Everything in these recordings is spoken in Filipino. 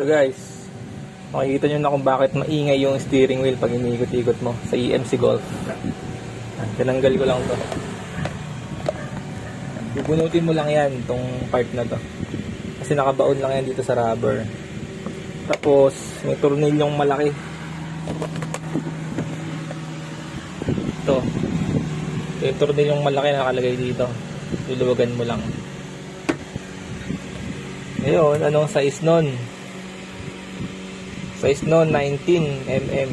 So guys, makikita nyo na kung bakit maingay yung steering wheel pag iniikot-ikot mo sa EMC Golf. Tinanggal ko lang to. Bubunutin mo lang yan, tong part na to. Kasi nakabaon lang yan dito sa rubber. Tapos, may tornilyong malaki. Ito. Ito yung tornilyong malaki na nakalagay dito. Luluwagan mo lang. Ngayon, anong size nun? Size nun, 19 mm.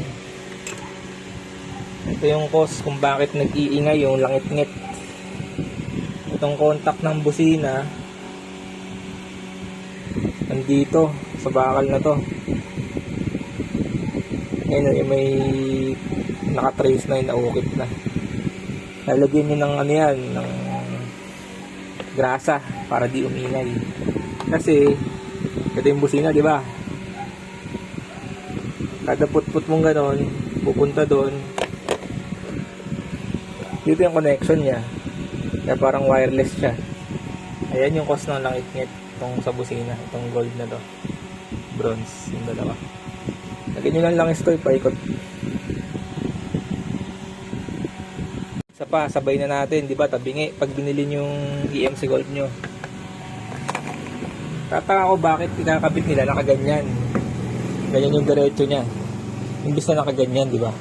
Ito yung cause kung bakit nag-iingay yung langit-ngit. Itong contact ng busina, nandito, sa bakal na to. Ngayon, yung may nakatrace na yun, naukit na. Lalagyan nyo ng ano yan, ng grasa para di umingay. Kasi, ito yung busina, di ba? Kada put-put mong ganon, pupunta doon. Dito yung connection niya. Kaya parang wireless siya. Ayan yung cost ng langit-ngit itong sa busina, itong gold na to. Bronze, yung dalawa. Lagyan nyo lang langis to, ipaikot. Isa pa, sabay na natin, di ba? Tabingi, pag binili yung EMC Gold nyo. Tataka ko bakit ikakabit nila nakaganyan. Ganyan yung diretso niya. Imbis na nakaganyan, di ba?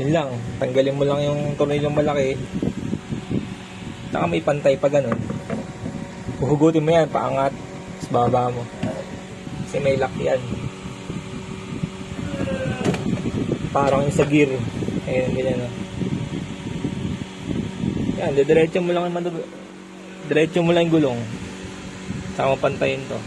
Yun lang, tanggalin mo lang yung tornilyong malaki. Saka may pantay pa ganun. Huhugutin mo yan, paangat. Tapos baba mo. Kasi may lock yan. Parang yung sa gear. Ayun, ganyan na. Yan, didiretso mo lang yung manu- Diretso mo lang yung gulong. Mo pantayin to.